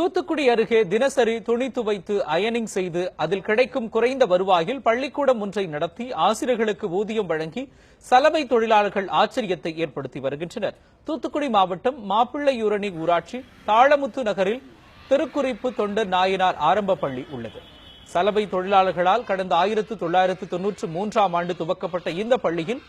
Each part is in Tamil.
தூத்துக்குடி அருகே தினசரி துணி துவைத்து அயனிங் செய்து அதில் கிடைக்கும் குறைந்த வருவாயில் பள்ளிக்கூடம் ஒன்றை நடத்தி ஆசிரியர்களுக்கு ஊதியம் வழங்கி சலவை தொழிலாளர்கள் ஆச்சரியத்தை ஏற்படுத்தி வருகின்றனர். தூத்துக்குடி மாவட்டம் மாப்பிள்ளையூரணி ஊராட்சி தாளமுத்து நகரில் திருக்குறிப்பு தொண்டர் நாயனார் ஆரம்ப பள்ளி உள்ளது. சலவை தொழிலாளர்களால் கடந்த ஆயிரத்து தொள்ளாயிரத்து தொன்னூற்று மூன்றாம் ஆண்டு துவக்கப்பட்ட இந்த பள்ளியில்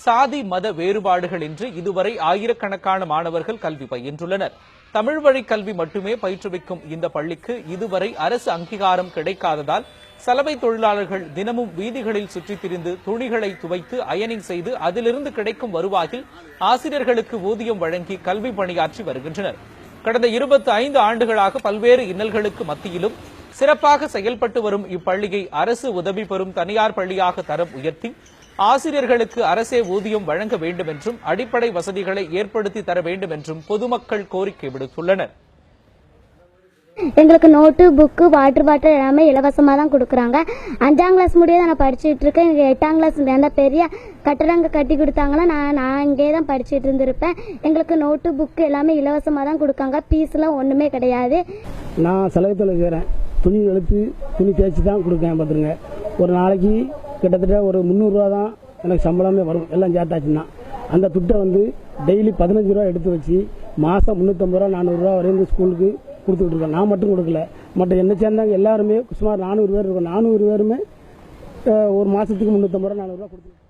சாதி மத வேறுபாடுகள் இன்றி இதுவரை ஆயிரக்கணக்கான மாணவர்கள் கல்வி பயின்றுள்ளனர். தமிழ் வழி கல்வி மட்டுமே பயிற்றுவிக்கும் இந்த பள்ளிக்கு இதுவரை அரசு அங்கீகாரம் கிடைக்காததால் சலவை தொழிலாளர்கள் தினமும் வீதிகளில் சுற்றித் திரிந்து துணிகளை துவைத்து அயனிங் செய்து அதிலிருந்து கிடைக்கும் வருவாயில் ஆசிரியர்களுக்கு ஊதியம் வழங்கி கல்வி பணியாற்றி வருகின்றனர். கடந்த இருபத்தி ஐந்து ஆண்டுகளாக பல்வேறு இன்னல்களுக்கு மத்தியிலும் சிறப்பாக செயல்பட்டு வரும் இப்பள்ளியை அரசு உதவி பெறும் தனியார் பள்ளியாக தரம் உயர்த்தி ஆசிரியர்களுக்கு அரசே ஊதியம் வழங்க வேண்டும் என்றும் அடிப்படை வசதிகளை ஏற்படுத்தி தர வேண்டும் என்றும் பொதுமக்கள் கோரிக்கை விடுத்துள்ளனர். எங்களுக்கு நோட்டு புக்கு வாட்டர் பாட்டில் எல்லாமே இலவசமாக தான் கொடுக்குறாங்க. அஞ்சாம் கிளாஸ் முடிய தான் நான் படிச்சுட்டு இருக்கேன். எனக்கு எட்டாம் கிளாஸ் அந்த பெரிய கட்டடங்க கட்டி கொடுத்தாங்கன்னா நான் நான் இங்கே தான் படிச்சுட்டு இருந்திருப்பேன். எங்களுக்கு நோட்டு புக்கு எல்லாமே இலவசமாக தான் கொடுக்காங்க. ஃபீஸ்லாம் ஒன்றுமே கிடையாது. நான் செலவு தொழில் செய்கிறேன் துணி வெளுத்து துணி தேய்ச்சி தான் கொடுக்கேன் பார்த்துருங்க. ஒரு நாளைக்கு கிட்டத்தட்ட ஒரு முந்நூறுரூவா தான் எனக்கு சம்பளமே வரும். எல்லாம் சேர்த்தாச்சுன்னா. அந்த துட்டை வந்து டெய்லி பதினஞ்சு ரூபா எடுத்து வச்சு மாதம் முந்நூற்றம்பது ரூபா நானூறுரூவா வரையும் ஸ்கூலுக்கு கொடுத்துக்கிட்டு இருக்கோம். நான் மட்டும் கொடுக்கல. மற்ற என்ன சேர்ந்தாங்க எல்லாருமே சுமார் நானூறு பேர் இருக்கும். நானூறு பேருமே ஒரு மாதத்துக்கு முந்நூற்றம்பது ரூபா நானூறுரூவா கொடுத்துருக்கேன்